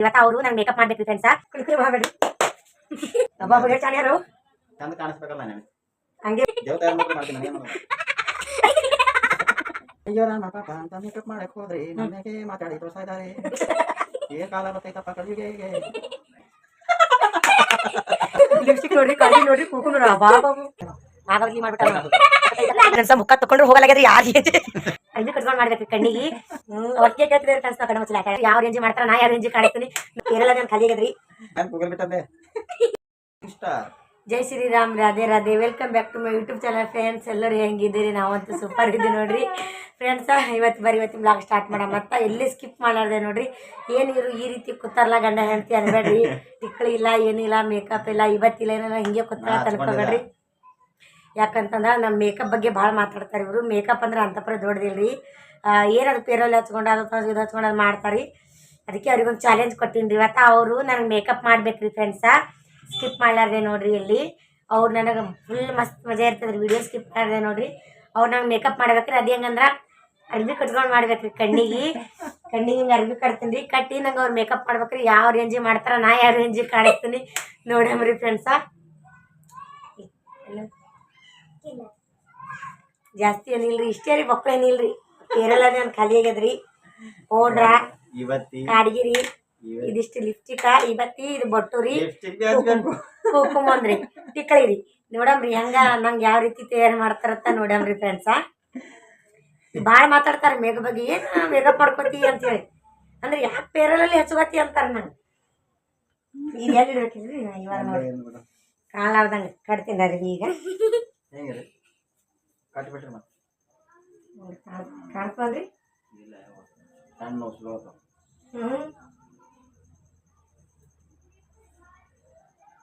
ಇವತ್ತ ಅವರು ನಂಗೆ ಮೇಕಪ್ ಮಾಡ್ಬೇಕು ಫ್ರೆಂಡ್ಸ ಕುಲ್ಕುಲ್ ಮಾಡಬೇಡಿ ಅಬ್ಬಾ ಬಗ್ಗೆ ಚಾಣ್ಯಾರು ಚಂದ ಕಾಣಿಸ್ಬೇಕಲ್ಲ ನಾನು ಹಂಗೆ ದೇವ್ ತಯಾರು ಮಾಡ್ಕೊಂಡು ಮಾಡ್ತೀನಿ ನನಗೆ ಮಾಡೋದು. ಅಯ್ಯೋ ರಾಮ ಪಾಪ ಅಂತ ಮೇಕಪ್ ಮಾಡಕ್ ಹೋದ್ರಿ ನನಗೆ ಮಾತಾಡಿ ತೋರಿಸ್ತಾ ಇದ್ದಾರೆ ಏ ಕಾಲ ಬರ್ತೈತಪ್ಪ ಕಳಿಗೆ ಲಿಪ್ಸ್ಟಿಕ್ ನೋಡ್ರಿ ಕಳ್ಳಿ ನೋಡ್ರಿ ಕುಕು ನೋಡ್ರಿ ಅಬ್ಬಾ ಬಾಬು ನಾಗವಲ್ಲಿ ಮಾಡ್ಬಿಟ್ಟ ಮುಖ ತಕೊಂಡ್ರು ಹೋಗಲಾಗ್ಯದ್ರಿ ಯಾರಿಗೆ ಅಲ್ಲಿ ಕಟ್ಕೊಂಡ್ ಮಾಡ್ಬೇಕು ಕಣ್ಣಿಗೆ. ಹ್ಮ್ ಒಟ್ಟಿಗೆ ಕೇಳ್ತಿದ್ರೆ ಫ್ರೆಂಡ್ಸ್ ಕಡೆ ಮುಚ್ಚಲ ಯಾವ ರೇಂಜ್ ಮಾಡ್ತಾರ ನಾ ಯಾವ ರೇಂಜ್ ಕಾಣಿಸ್ತೀನಿ. ಕೇರಳ ನಾನು ಖಾಲಿ ಆಗದ್ರಿ. ನಾನು ಗೂಗಲ್ ಬಿಟ್ಟಂದೆ ಇಷ್ಟ ಜೈ Shriram Radhe Radhe. Welcome back to my YouTube channel friends ಎಲ್ಲರೂ ಹೆಂಗಿದ್ದೀರಿ? ನಾವಂತೂ ಸೂಪರ್ ಇದ್ದೀವಿ ನೋಡ್ರಿ. ಫ್ರೆಂಡ್ಸ ಇವತ್ತು ಬರೀ ಇವತ್ತು ಬ್ಲಾಗ್ ಸ್ಟಾರ್ಟ್ ಮಾಡ ಮತ್ತೆ ಎಲ್ಲಿ ಸ್ಕಿಪ್ ಮಾಡಾರ್ದೆ ನೋಡ್ರಿ? ಏನಿರು ಈ ರೀತಿ ಕೂತಾರಲ್ಲ ಗಂಡ ಹೆಂಡತಿ ಅನ್ಬೇಡ್ರಿ. ತಿಕ್ಕಳಿ ಇಲ್ಲ ಏನಿಲ್ಲ ಮೇಕಪ್ ಇಲ್ಲ ಇವತ್ತಿಲ್ಲ ಏನಿಲ್ಲ ಹಿಂಗೆ ಕೂತಾರ ತನ್ಕೋಬೇಡ್ರಿ ಯಾಕಂತಂದ್ರೆ ನಮ್ಮ ಮೇಕಪ್ ಬಗ್ಗೆ ಭಾಳ ಮಾತಾಡ್ತಾರೆ ಇವರು. ಮೇಕಪ್ ಅಂದ್ರೆ ಅಂತಪರ ದೊಡ್ಡದಿಲ್ರಿ. ಏನದು ಪೇರಲ್ಲಿ ಹಚ್ಕೊಂಡು ಅದು ಇದು ಹಚ್ಕೊಂಡು ಅದು ಮಾಡ್ತಾರೆ ಅದಕ್ಕೆ ಅವ್ರಿಗೊಂದು ಚಾಲೆಂಜ್ ಕೊಟ್ಟಿನಿ ರೀ ಇವತ್ತು ಅವರು ನನಗೆ ಮೇಕಪ್ ಮಾಡ್ಬೇಕ್ರಿ ಫ್ರೆಂಡ್ಸ ಸ್ಕಿಪ್ ಮಾಡ್ಲಾರ್ದೆ ನೋಡಿರಿ ಇಲ್ಲಿ. ಅವ್ರು ನನಗೆ ಫುಲ್ ಮಸ್ತ್ ಮಜಾ ಇರ್ತದೆ ರೀ ವಿಡಿಯೋ ಸ್ಕಿಪ್ ಮಾಡಿದೆ ನೋಡಿರಿ. ಅವ್ರು ನಂಗೆ ಮೇಕಪ್ ಮಾಡ್ಬೇಕ್ರಿ. ಅದು ಹೆಂಗಂದ್ರೆ ಅರ್ಬಿ ಕಟ್ಕೊಂಡು ಮಾಡ್ಬೇಕ್ರಿ ಕಣ್ಣಿಗೆ. ಕಣ್ಣಿಗೆ ಹಿಂಗೆ ಅರ್ಬಿ ಕಟ್ತೀನಿ ರೀ ಕಟ್ಟಿ ನಂಗೆ ಅವ್ರು ಮೇಕಪ್ ಮಾಡ್ಬೇಕ್ರಿ. ಯಾವ ರೇಂಜಿಗೆ ಮಾಡ್ತಾರ, ನಾ ಯಾವ ರೇಂಜಿಗೆ ಕಾಣಿಸ್ತೀನಿ ನೋಡಮ್ರಿ ಫ್ರೆಂಡ್ಸ ಜಾಸ್ತಿ ಏನಿಲ್ರಿ ಇಷ್ಟೇ ರೀ ಮಕ್ಕಳು ಏನಿಲ್ರಿ. ಕೇರಳ ನಾನು ಖಾಲಿ ಆಗ್ಯದ್ರಿ. ಪೌಡ್ರ ಕಾಡ್ಗಿರಿ ಇದಿಷ್ಟು ಲಿಪ್ಸ್ಟಿಕ್ ಇವತ್ತಿ ಇದು ಬೊಟ್ಟು ರೀ. ಲಿಪ್ಸ್ಟಿಕ್ ಹಚ್ಬೇಕು ಕುಂಕುಮಂದ್ರಿ ಟಿಕ್ಕಳಿ ರೀ. ನೋಡಮ್ರಿ ಹೆಂಗ ನಂಗೆ ಯಾವ ರೀತಿ ತಯಾರು ಮಾಡ್ತಾರಂತ ನೋಡಮ್ರಿ ಫ್ರೆಂಡ್ಸ ಭಾಳ ಮಾತಾಡ್ತಾರೆ ಮೇಘ ಬಗ್ಗೆ ಏನು ಪಡ್ಕೋತಿ ಅಂತ ಹೇಳಿ ಅಂದ್ರೆ ಯಾಕೆ ಪೇರಲಲ್ಲಿ ಹಚ್ಕೋತಿ ಅಂತಾರೆ ನಂಗೆ. ಈಗ ಎಲ್ಲಿ ಇವಾಗ ನೋಡಿ ಕಾಣಲಾರ್ದಂಗೆ ಕಟ್ತೀನಿ ರೀ ಈಗ ಹೆಂಗಿದೆ ಕಟ್ಬಿಟ್ರಿ ಮತ್ತೆ ಕಾಣ್ತದ್ರಿ ಇಲ್ಲ ಸಣ್ಣ ಸ್ಲೋ ಹ್ಞೂ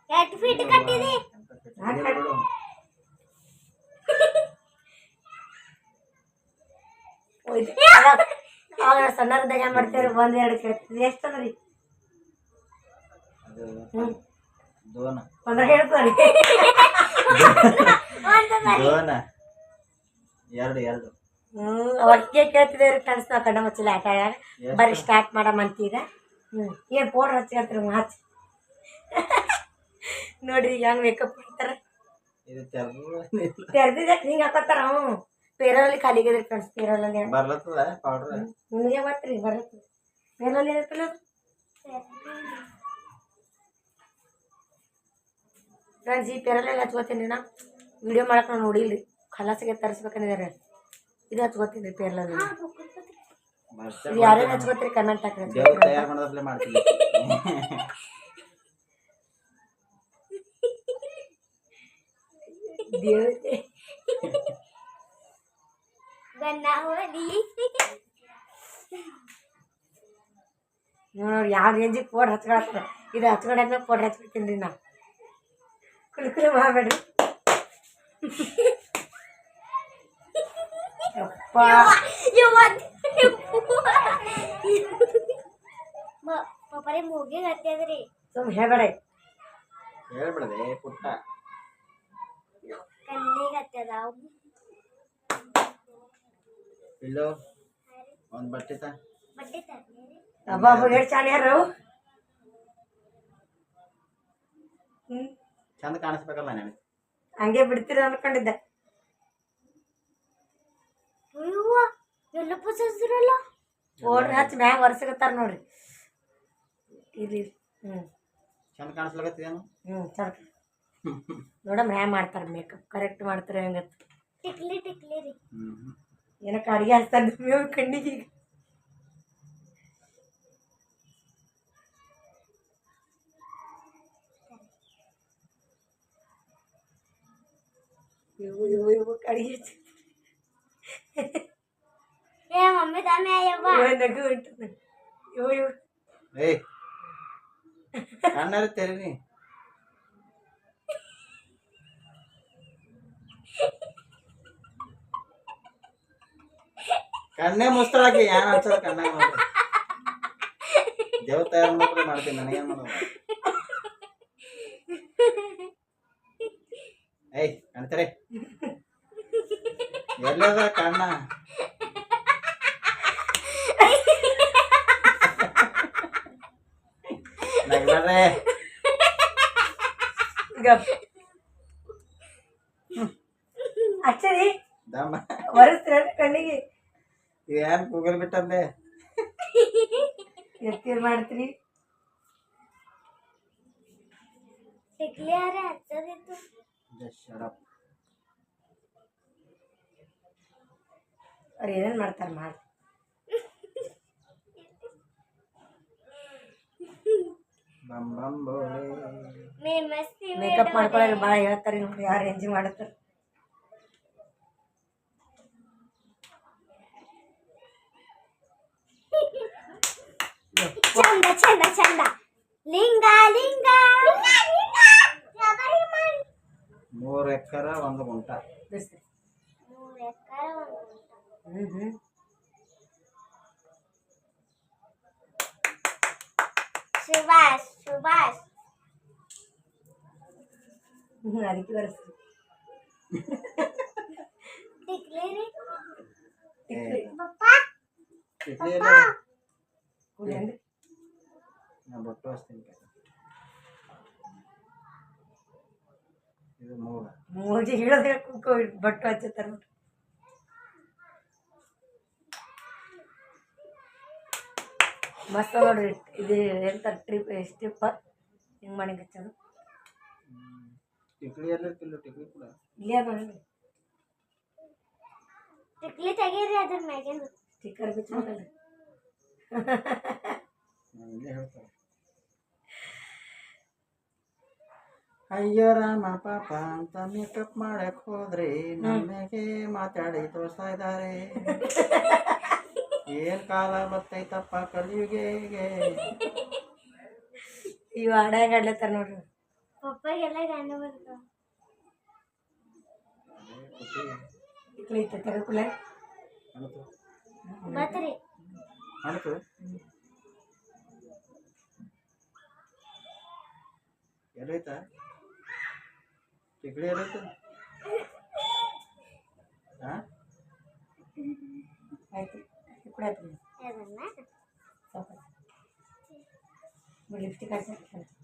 ಎಷ್ಟು ಫೀಟ್ ಕಟ್ಟಿದಿ ಹೋಯ್ತು ಅವಾಗ ಸಣ್ಣದಾಗ ಏನು ಮಾಡ್ತೀರಿ ಒಂದು ಎರಡು ಕೇಳ್ತೀವಿ ಎಷ್ಟು ಅದ ರೀ ಅದು ಹ್ಞೂ ದೋನ ಒಂದ್ರ ಹೇಳ್ತಾರೆ ದೋನ ಎರಡು ಎರಡು. ಹ್ಞೂ ಒಟ್ಟಿಗೆ ಕೇಳ್ತಿದ್ದೇವೆ ರೀ ಫ್ರೆಂಡ್ಸ್ ನಾವು ಕಣ್ಣ ಮುಚ್ಚಲಿ ಆಟ ಆಡಾಗ ಬರ್ರಿ ಸ್ಟಾರ್ಟ್ ಮಾಡಮಂತ ಈಗ ಹ್ಞೂ ಏನು ಪೌಡ್ರ್ ಹಚ್ಕೊಳ್ತೀರಿ ಹಚ್ಚಿ. ನೋಡ್ರಿ ಹೆಂಗ್ ಮೇಕಪ್ ಮಾಡ್ತಾರೆ? ಇದು ಹಿಂಗ ಹಾಕೋತಾರ ಹ್ಞೂ ಪೇರಲ್ಲಿ ಖಾಲಿಗಿದೆ ಫ್ರೆಂಡ್ಸ್ ಪೇರಲ್ಲಿ ಬರ್ಲತ್ತದ ಪೌಡ್ರ್ ನಿಮಗೆ ಬರ್ತ್ರಿ ಬರುತ್ತೆ ಪೇರಲ್ಲಿ ಇರುತ್ತಲ್ಲ ಅದು ಫ್ರೆಂಡ್ಸ್ ಈ ಪೇರಲೆಲ್ಲ ಹಚ್ಕೋತೀನಿ. ನಾ ವಿಡಿಯೋ ಮಾಡಕ್ಕೆ ನೋಡಿಲ್ಲ ರೀ ಖಲಾಸಿಗೆ ತರಿಸ್ಬೇಕಂದಿದ್ದಾರೆ. ಇದು ಹಚ್ಕೋತೀನಿ ರೀ ಪೇರಲಲ್ಲಿ ಇದು ಯಾರ್ಯಾರು ಹಚ್ಕೋತೀರಿ? ಕಮೆಂಟ್ ಹಾಕಿ ದೇವತೆ ನೋಡಿ ಯಾವ ರೇಂಜಿಗೆ ಪೋಡ್ ಹಚ್ಕೊಳತ್ತ ಇದು ಹಚ್ಕೊಂಡಾದ್ಮೇಲೆ ಪೋಡ್ ಹಚ್ಕೊತೀನಿ ರೀ ನಾ. ಕುಲ್ಕುಲಿ ಮಾಡಬೇಡ್ರಿ ಯಪ್ಪ. ಪಪ್ಪರೆ ಮೂಗಿಗೆ ಹತ್ತದ್ರಿ ಸುಮ್ ಹೇಳ್ಬೇಡ. ಹೇಳ್ಬಿಡದೆ ಪುಟ್ಟ. ಕಣ್ಣಿಗೆ ಹತ್ತದ ಇಲ್ಲೋ ಒಂದು ಬಟ್ಟೆ ತ. ಬಟ್ಟೆ ತ ಹೇಳಿ ಯಾರು ಹ್ಞೂ ಚಂದ ಕಾಣಿಸ್ಬೇಕಲ್ಲ ನನಗೆ. ಹಂಗೆ ಬಿಡ್ತೀರ ಅನ್ಕೊಂಡಿದ್ದೆ. ಅಯ್ಯವ್ವ ಎಲ್ಲ ಪುಸಸ್ರಲ್ಲ ಪೌಡ್ರ್ ಹಚ್ಚಿ ಮ್ಯಾಗ ಒರೆಸಕತ್ತಾರ ನೋಡ್ರಿ. ಇರ್ಲಿ ಹ್ಞೂ ಚಂದ ಕಾಣಿಸ್ಲಾಗತ್ತೇನು ಹ್ಞೂ ಚಂದ. ನೋಡಮ್ ಹ್ಯಾ ಮಾಡ್ತಾರೆ ಮೇಕಪ್ ಕರೆಕ್ಟ್ ಮಾಡ್ತಾರೆ ಹೆಂಗತ್ತ ಟಿಕ್ಲಿ ಟಿಕ್ಲಿ ರೀ. ಏನಕ್ಕೆ ಅಡುಗೆ ಹಚ್ತಾರೆ ಕಣ್ಣಿಗೆ ಈಗ? ಇವು ಇವು ಇವು ಅಡುಗೆ ಏ ಮಮ್ಮಿ ತಾನೇ ಅಯ್ಯವ್ವ ನಗು ಉಂಟು ಇವು ಇವು ಏಯ್ ಕಣ್ಣಾರ ತೆರೀನಿ ಕಣ್ಣೇ ಮುಸ್ತಳಾಕಿ ಏನ್ ಅನ್ಸದ ಕಣ್ಣಾಗ ದೇವ್ ತಯಾರು ಮಾಡ್ತೀನಿ ನನಗೇನ್ ಮಾಡೋದು? ಏಯ್ ಕಾಣ್ತಾರೆ? ಎಲ್ಲದ ಕಣ್ಣ. ನಗ್ಬೇಡ್ರಿ ಗಪ್. ಅಚ್ಚರಿ ದಮ್ಮ. ಒರೆಸ್ತೀರ ಕಣ್ಣಿಗೆ? ಏನ್ ಕೂಗಲ್ ಬಿಟ್ಟಂದೆ ಎತ್ತೀರ್ ಮಾಡ್ತೀರಿ? ಕ್ಲಿಯರ್ ಅರೆ ಅವ್ರು ಏನೇನು ಮಾಡ್ತಾರೆ ಮಾಡಿ. ಬಂ ಬಂ ಬೋಳೆ ಮೇ ಮಸ್ತಿ ಮೇಕಪ್ ಮಾಡ್ಕೊಳ್ಳೋರು ಭಾಳ ಹೇಳ್ತಾರೆ ನೋಡ್ರಿ ಯಾರು ರೇಂಜ್ ಮಾಡ್ತಾರೆ. ಚಂದ ಚಂದ ಚಂದ. ಲಿಂಗ ಲಿಂಗ. ಮೂರು ಎಕರೆ ಒಂದು ಗುಂಟ ಬಿಡಿಸ್ರಿ ಮೂರು ಎಕರೆ ಒಂದು ಗುಂಟ. ಹ್ಞೂ ಹ್ಞೂ ಸುಭಾಷ್ ಸುಭಾಷ್ ಹ್ಞೂ ಅದಕ್ಕೆ ಒರೆಸ್ರಿ ಟಿಕ್ಲಿ ರೀ ಏ, ಪಪ್ಪ ಇಡ್ಲಿ ಇಲ್ಲ ಕೂಡೇನ್ರಿ ನಾ ಬೊಟ್ಟು ಹಚ್ತೀನಿ ಕಣೆ. ಇದು ಮೂಗ ಮೂಗಿ ಹಿಡಿದ್ರೆ ಕುಕ್ಕೋ ಬಟ್ಟು ಹಚ್ಚುತ್ತಾರೆ ಮಸ್ತ್ ನೋಡ್ರಿ ಇದು ಎಂತ ಟ್ರಿಪ್ ಸ್ಟಿಪ್ಪ ಹಿಂಗೆ ಮಾಡಿ ಹಚ್ಚೋದು ಟಿಕ್ಲಿ ಎಲ್ಲ ಕಿಲೋ ಟಿಕ್ಲಿ ಕೂಡ. ಇಲ್ಲೇ ಅದ ನೋಡ್ರಿ ಟಿಕ್ಲಿ ತೆಗೀರಿ ಅದ್ರ ಮ್ಯಾಗಿಂದ ಸ್ಟಿಕ್ಕರ್ ಹೇಳ್ತಾರೆ. ಅಯ್ಯೋ ರಾಮ ಪಾಪ ಅಂತ ಮೇಕಪ್ ಮಾಡಕ್ ಹೋದ್ರಿ ನಮಗೆ ಮಾತಾಡಿ ತೋರಿಸ್ತಾ ಇದ್ದಾರೆ ಏನ್ ಕಾಲ ಬರ್ತೈತಪ್ಪ ಕಲಿಯುಗೆಗೆ ಇವ ಹಾಡ್ಯಾಗ ಆಡ್ಲತ್ತಾರ ನೋಡ್ರಿ. ಪಪ್ಪಗೆಲ್ಲ ಗಂಡ ಬರ್ತಾವ. ತೆಗೆದುಕೊಳ್ಳೆ ಅಣತು ಬತ್ರಿ ಅಣತು ಎಲ್ಲೈತ? ಟಿಕ್ಲಿ ಎಲ್ಲೈತ? ಹಾ? ಆಯ್ತು. ಕೂಡ ಆಯ್ತು ಅದನ್ನ ಸ್ವಲ್ಪ ಲಿಪ್ಸ್ಟಿಕ್ ಹಚ್ಚಿ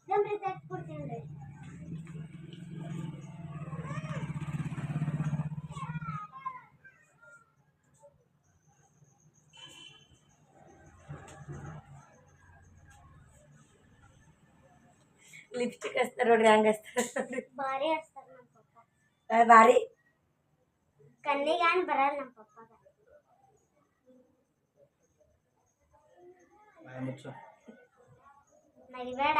ಗಮ್ರಿ ತೆಗ್ದ್ಬಿಡ್ತೀನಿ ರೀ ಲಿಪ್ಸ್ಟಿಕ್ ಹಚ್ತಾರೆ ನೋಡ್ರಿ ಹಂಗೆ ಹಚ್ತಾರೆ ನೋಡ್ರಿ ಭಾರಿ ಹಚ್ತಾರ ನಮ್ಮ ಪಪ್ಪ ಆ, ಭಾರಿ ಕಣ್ಣಿಗೆ ಏನ್ ಬರಲ್ಲ ನಮ್ಮ ಪಪ್ಪಗ ಮುಚ್ಚು ನಗಿಬೇಡ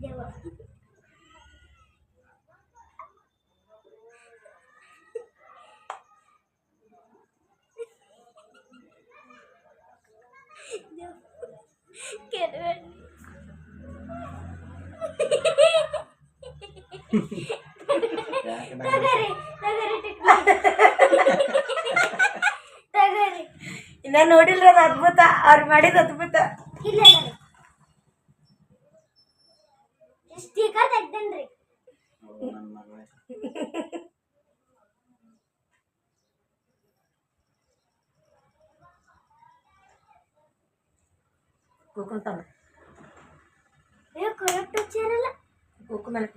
ದೇವ ಕೆಡಬೇಡಿ ಯಾಕೆ ಇನ್ನ ನೋಡಿಲ್ರ ಅದು ಅದ್ಭುತ ಅವ್ರು ಮಾಡಿದ ಅದ್ಭುತ. ಇಲ್ಲ ಸ್ಟಿಕರ್ ತೆಗ್ದೇನ್ರಿ. ಕೂಕೊಂತಾವ ಅಯ್ಯೋ ಕರೆಕ್ಟ್ ಹಚ್ಚಾರಲ್ಲ. ಕೂಕು ಮೇಲೆ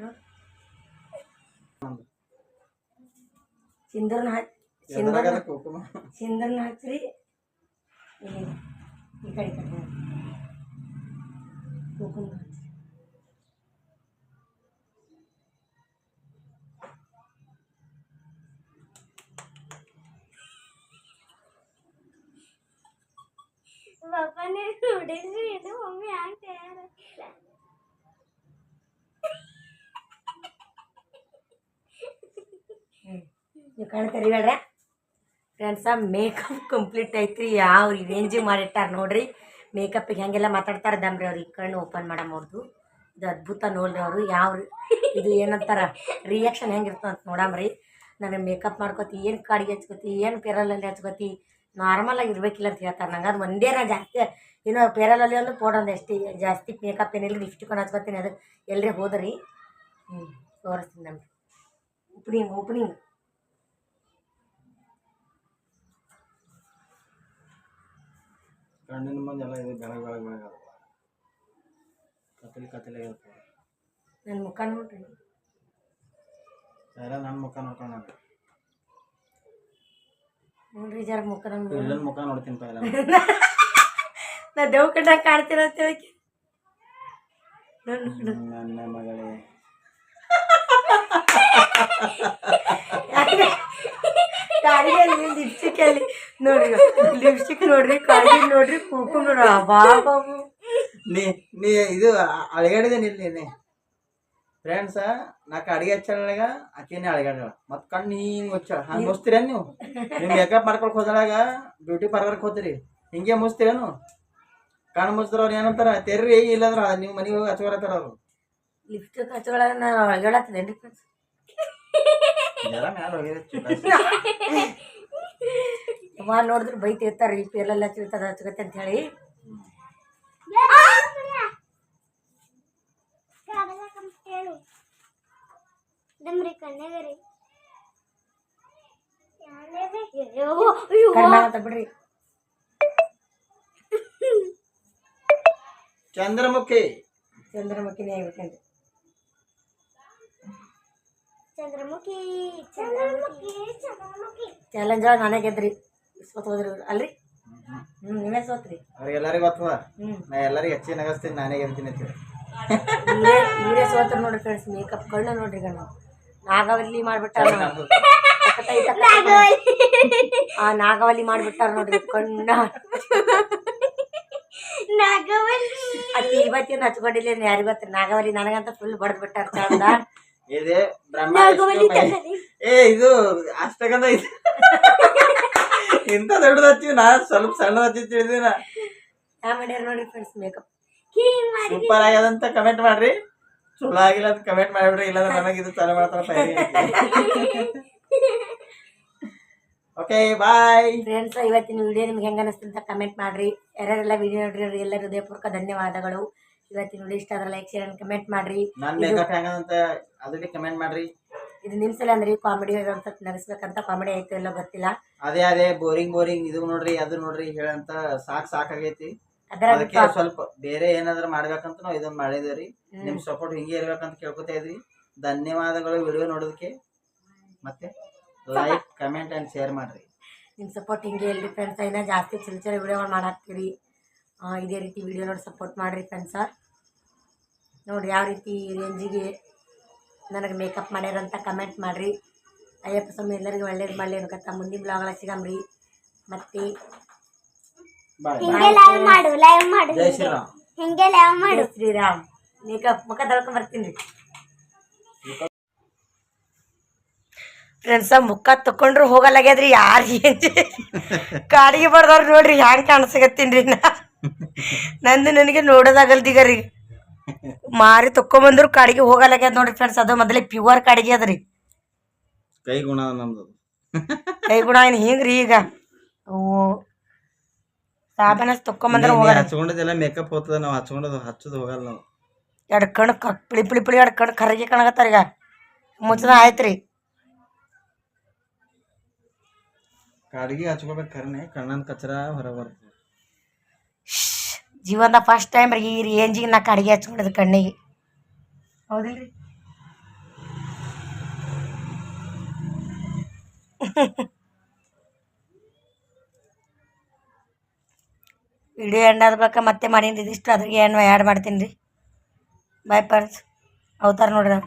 ಸಿಂಧೂರ್ನ ಹಚ್ಚಿ ಎದ್ರಾಗ ಸಿಂಧೂರ್ನ ಅದ ಕುಂಕುಮ ಸಿಂಧೂರ್ನ ಹಚ್ಚ್ರಿ ಇಲ್ಲಿ ಈ ಕಡೆ ಈ ಕಡೆ ನೋಡಿ. ಕುಂಕುಮ ಹಚ್ಚ್ರಿ ಪಪ್ಪನೇ ನೋಡಿದ್ರಿ ಇದು ಮಮ್ಮಿ ಹ್ಯಾಂಗ ತಯಾರಾಗಿಲ್ಲ ನೀವು ಕಣ್ಣು ತೆರಿಬೇಡ್ರ ಫ್ರೆಂಡ್ಸ ಮೇಕಪ್ ಕಂಪ್ಲೀಟ್ ಐತ್ರಿ. ಯಾವ ರೇಂಜ್ ಮಾಡಿಟ್ಟಾರ ನೋಡ್ರಿ. ಮೇಕಪ್ಪಿಗೆ ಹೆಂಗೆಲ್ಲ ಮಾತಾಡ್ತಾರೆ ದಮ್ರಿ ಅವ್ರಿಗೆ ಕಣ್ಣು ಓಪನ್ ಮಾಡಮ್ಮ ಅವ್ರದ್ದು ಇದು ಅದ್ಭುತ ನೋಡ್ರಿ ಅವರು. ಯಾವ ಇದು ಏನಂತಾರ ರಿಯಾಕ್ಷನ್ ಹೆಂಗಿರ್ತದೆ ಅಂತ ನೋಡಮ್ರಿ. ನನಗೆ ಮೇಕಪ್ ಮಾಡ್ಕೊತಿ, ಏನು ಕಾಡಿಗೆ ಹಚ್ಕೋತಿ, ಏನು ಪೇರಲಲ್ಲಿ ಹಚ್ಕೋತಿ ನಾರ್ಮಲಾಗಿ ಇರ್ಬೇಕಿಲ್ಲ ಅಂತ ಹೇಳ್ತಾರೆ ನಂಗೆ. ಅದು ಒಂದೇ ನಾ ಜಾಸ್ತಿ ಏನೋ ಪೇರಲಲ್ಲಿ ಒಂದು ಪೋಡೊಂದು ಎಷ್ಟು ಜಾಸ್ತಿ ಮೇಕಪ್ ಏನಿಲ್ಲ ಲಿಪ್ಸ್ಟಿಕೊಂಡು ಹಚ್ಕೋತೀನಿ, ಅದು ಎಲ್ಲರೇ ಹೋದ್ರಿ. ಹ್ಞೂ ತೋರಿಸ್ತೀನಿ ನಮ್ಗೆ. ಓಪನಿಂಗ್ ಓಪನಿಂಗ್ ಕಣ್ಣಿನ ಮುಂದೆ ಎಲ್ಲ ಇದು ಬೆಳಗ್ಗೆ ಬೆಳಗ್ಗೆ ಬೆಳಗ್ಗೆ ಅದ ಕತ್ತಲಿ ಕತ್ತಲಿ ಆಗತ್ತೆ ನನ್ನ ಮುಖ ನೋಡ್ರಿ ಎಲ್ಲ ನನ್ನ ಮುಖ ನೋಡ್ಕೊಂಡು ನಾನು ನೋಡ್ರಿ ಜರ ಮುಖ ನಮ್ಮ ಇಲ್ಲನ್ ಮುಖ ನೋಡ್ತೀನಿ ಪೈಲ ನಾ ದೇವ್ ಕಂಡಾಗ ಕಾಣ್ತೀರ ಅಂತ ಹೇಳಕ್ಕೆ ನೋಡು ನೋಡು ನನ್ನ ಮಗಳೇ ಕಾಡಿಗೆ ಲಿಪ್ಸ್ಟಿಕ್ ಅಲ್ಲಿ ನೋಡ್ರಿ ಲಿಪ್ಸ್ಟಿಕ್ ನೋಡ್ರಿ ಕಾಡಿ ನೋಡ್ರಿ ಕುಂಕುಮ ನೋಡ್ರಿ. ಬಾಬು ನೀ ನೀ ಇದು ಅಳಗಾಡಿದೆ ಇಲ್ಲಿ ಫ್ರೆಂಡ್ಸ ನಾಕ ಅಡಿಗೆ ಹಚ್ಚಳಾಗ ಆಕೆನೆ ಅಳಗಾಡಳ ಮತ್ತೆ ಕಣ್ಣು ಹಿಂಗ್ ಮುಚ್ಚಳ ಹಂಗ ಮುಸ್ತೀರ ನೀವು? ನಿಮ್ ಮೇಕಪ್ ಮಾಡ್ಕೊಳಕ್ ಹೋದಳಾಗ ಬ್ಯೂಟಿ ಪಾರ್ಲರ್ಗೆ ಹೋಗ್ತೀರಿ ಹಿಂಗೆ ಮುಸ್ತೀರೇನು ಕಣ್ಣು ಮುಚ್ಚಿದ್ರ ಅವ್ರು ಏನಂತಾರ? ತೆರ್ರಿ ಇಲ್ಲಂದ್ರ ನೀವು ಮನೆಗೆ ಹೋಗಿ ಹಚ್ಕೊಳತ್ತಾರ ಅವ್ರು. ಲಿಪ್ಸ್ಟಿಕ್ ಹಚ್ಕೊಳನ ಒಳಗಡತ್ತದೇನ್ರಿ ಜರ ಯಮ್ಮ ನೋಡಿದ್ರೆ ಬೈತಿರ್ತಾರೆ ಈ ಪೇರ್ಲೆಲ್ಲ ಹಚ್ಚಿರ್ತದ ಹಚ್ಕತ್ತೆ ಅಂತ ಹೇಳಿ. ಬಿಡ್ರಿ. ಚಂದ್ರಮುಖಿ. ಚಂದ್ರಮುಖಿನೇ ಆಗ್ಬೇಕಂತ. ಚಂದ್ರಮುಖಿ ಚಂದ್ರಮುಖಿ ಚಂದ್ರಮುಖಿ. ಚಾಲೆಂಜ್ ನಾನೇ ಗೆದ್ರಿ. ಸೋತ್ ಹೋದ್ರಿ. ಅಲ್ರಿ? ಹ್ಮ್ ನೀವೇ ಸೋತ್ರಿ ಅವ್ರಿಗೆಲ್ಲರಿಗೂ ಗೊತ್ತದ? ನಾ ಎಲ್ಲರಿಗೂ ಹೆಚ್ಚಿನ ನಗಸ್ತೀನಿ ನಾನೇ ಗೆಲ್ತೀನಿ ಅಂತ ಹೇಳಿ. ಇವರೇ ಸೋತ್ರ ನೋಡ್ರಿ ಫ್ರೆಂಡ್ಸ್ ಮೇಕಪ್ ಕಣ್ಣು ನೋಡ್ರಿ ಗಣ್ಣ ನಾಗವಲ್ಲಿ ಮಾಡ್ಬಿಟ್ಟಾರ ಆ ನಾಗವಲ್ಲಿ ಮಾಡ್ಬಿಟ್ಟಾರ ನೋಡ್ರಿ ಕಣ್ಣ. ನಾಗವಲ್ಲಿ. ಅತಿ ಇವತ್ತೇನು ಹಚ್ಕೊಂಡಿಲ್ಲ ಯಾರಿಗೊತ್ತ ನಾಗವಲ್ಲಿ ನನಗಂತ ಫುಲ್ ಬಡ್ದು ಬಿಟ್ಟಾರ ಚಂದ. ಇದೆ. ಬ್ರಹ್ಮ ಏ ಇದು ಅಷ್ಟಕ್ಕಂದ ಐತಿ ಇಂಥ ದೊಡ್ಡದ ಹಚ್ಚಿವಿ ನಾ ಸ್ವಲ್ಪ ಸಣ್ಣ ಹಚ್ಚಿ ತಿಳಿದಿನ ನೋಡಿ ಫ್ರೆಂಡ್ಸ್ ಮೇಕಪ್ ಸೂಪರ್ ಆಗ್ಯದಂತ ಕಮೆಂಟ್ ಮಾಡ್ರಿ. ಚಲೋ ಆಗಿಲ್ಲ ಅಂತ ಕಮೆಂಟ್ ಮಾಡ್ಬಿಡ್ರಿ ಇಲ್ಲಾಂದ್ರೆ ನನಗೆ ಇದು ಚಾಲು ಮಾಡ್ತಾರ ಓಕೆ ಬಾಯ್ ಫ್ರೆಂಡ್ಸ್ ಇವತ್ತಿನ ವಿಡಿಯೋ ನಿಮ್ಗೆ ಹೆಂಗ ಅನಿಸ್ತಂತ ಕಮೆಂಟ್ ಮಾಡ್ರಿ. ಯಾರ್ಯಾರೆಲ್ಲ ವಿಡಿಯೋ ನೋಡ್ರಿ ಎಲ್ಲರೂ ಹೃದಯಪೂರ್ವಕ ಧನ್ಯವಾದಗಳು. ಇವತ್ತಿನ ನೋಡಿ ಇಷ್ಟ ಆದ್ರೆ ಲೈಕ್ ಶೇರ್ ಅಂಡ್ ಕಮೆಂಟ್ ಮಾಡ್ರಿ. ನನ್ನ ಮೇಕಪ್ ಅದಕ್ಕೆ ಕಮೆಂಟ್ ಮಾಡ್ರಿ. ಇದು ನಿಮ್ಮ ಸಲ ಅಂದ್ರೆ ಕಾಮಿಡಿ ಅಂತ ನಡೆಸ್ಬೇಕಂತ ಕಾಮಿಡಿ ಆಯ್ತು ಎಲ್ಲ ಗೊತ್ತಿಲ್ಲ. ಅದೇ ಅದೇ ಬೋರಿಂಗ್ ಬೋರಿಂಗ್ ಇದು ನೋಡ್ರಿ ಅದು ನೋಡ್ರಿ ಹೇಳಂತ ಸಾಕ್ ಸಾಕಾಗೈತಿ. ಆಗೈತಿ ಅದಕ್ಕೆ ಸ್ವಲ್ಪ ಬೇರೆ ಏನಾದ್ರು ಮಾಡ್ಬೇಕಂತ ನಾವು ಇದನ್ನ ಮಾಡಿದೇವ್ರಿ. ನಿಮ್ ಸಪೋರ್ಟ್ ಹಿಂಗೆ ಇರ್ಬೇಕಂತ ಕೇಳ್ಕೊತಾ ಇದ್ರಿ. ಧನ್ಯವಾದಗಳು ವಿಡಿಯೋ ನೋಡೋದಕ್ಕೆ. ಮತ್ತೆ ಲೈಕ್ ಕಮೆಂಟ್ ಅಂಡ್ ಶೇರ್ ಮಾಡ್ರಿ. ನಿಮ್ಮ ಸಪೋರ್ಟ್ ಹಿಂಗೆ ಇಲ್ರಿ ಫ್ರೆಂಡ್ಸ್ ಏನಾದ್ರು ಜಾಸ್ತಿ ಚಿಲ್ಚರ್ ವಿಡಿಯೋ ವಿಡಿಯೋಗಳು ಮಾಡಾಕ್ತೀರಿ. ಇದೇ ರೀತಿ ವಿಡಿಯೋ ನೋಡಿ ಸಪೋರ್ಟ್ ಮಾಡಿರಿ ಫ್ರೆಂಡ್ಸ ನೋಡಿ ಯಾವ ರೀತಿ ರೇಂಜಿಗೆ ನನಗೆ ಮೇಕಪ್ ಮಾಡ್ಯಾರಂತ ಕಮೆಂಟ್ ಮಾಡಿರಿ. ಅಯ್ಯಪ್ಪ ಸ್ವಾಮಿ ಎಲ್ಲರಿಗೂ ಒಳ್ಳೇದು ಮಾಡಲಿ ಅನ್ಕತ್ತ ಮುಂದಿನ ಬ್ಲಾಗ್ಗಳ ಸಿಗಮ್ರಿ ಮತ್ತೆ ಬಾಯ್ ಹಿಂಗೆ ಲೈವ್ ಮಾಡು ಲೈವ್ ಮಾಡು ಜೈ ಶ್ರೀರಾಮ್. ಹಿಂಗೆ ಲೈವ್ ಮಾಡು. ಜೈ ಶ್ರೀರಾಮ್. ಮೇಕಪ್ ಮುಖ ತೊಳ್ಕೊಂಡ್ ಬರ್ತೀನಿ ರೀ. ಫ್ರೆಂಡ್ಸ ಮುಖ ತಕೊಂಡ್ರು ಹೋಗಲ್ಲಾಗ್ಯದ್ರಿ ಯಾರಿಗೆ ಕಾಡಿಗೆ ಬರ್ದವ್ರು ನೋಡ್ರಿ ಹ್ಯಾಂಗೆ ಕಾಣಿಸ್ಕತ್ತೀನಿ ರೀ ನಾ. ನಂದು ನನಗೆ ನೋಡೋದಾಗಲ್ದೀಗ ರೀ ಮಾರಿ ತಕೊಂಬಂದ್ರು ಕಾಡಿಗೆ ಹೋಗಲ್ಲಾಗ್ಯದ ನೋಡ್ರಿ ಫ್ರೆಂಡ್ಸ್ ಅದು ಮೊದಲೇ ಪ್ಯೂರ್ ಕಾಡಿಗೆ ಅದ ರೀ ಕೈ ಗುಣ ನಮ್ದು. ಕೈ ಗುಣ ಏನು ಹಿಂಗ್ರಿ ಈಗ. ಓ ಸಾಬನ ತಕೊಂಬಂದ್ರೆ ನೀ ಹೋಗಲ್ಲ. ಹಚ್ಕೊಂಡಿದ್ದೆಲ್ಲ ಮೇಕಪ್ ಹೋಗ್ತದ ನಾವು ಹಚ್ಕೊಂಡದು ಹಚ್ಚೋದು ಹೋಗಲ್ಲ ನಾವು. ಎರಡು ಕಣ್ಣು ಕ ಪಿಳಿ ಪಿಳಿ ಪಿಳಿ ಎರಡು ಕಣ್ಣು ಕರಗಿ ಕಾಣಕತ್ತಾರ ಈಗ. ಮುಚ್ಚದ ಆಯ್ತು ರೀ ಕಾಡಿಗೆ ಹಚ್ಕೋಬೇಕು ಕರ್ನೆ ಕಣ್ಣನ್ ಕಚರ ಹೊರಗೆ ಬರ್ತದೆ ಜೀವನದ ಫಸ್ಟ್ ಟೈಮ್ ರೀ ಈ ರೇಂಜಿಗೆ ನಾ ಕಡಿಗೆ ಹಚ್ಕೊಂಡಿದ್ದು ಕಣ್ಣಿಗೆ. ಹೌದಿಲ್ರಿ? ವಿಡಿಯೋ ಎಂಡ್ ಬಳಿಕ ಮತ್ತೆ ಮಾಡೀನಿ ಇದಿಷ್ಟು ಅದ್ರಿಗೆ ಏನು ಆ್ಯಡ್ ಮಾಡ್ತೀನಿ ರೀ. ಬಾಯ್ ಪರ್ಸ್ ಅವತಾರ ನೋಡ್ರಿ.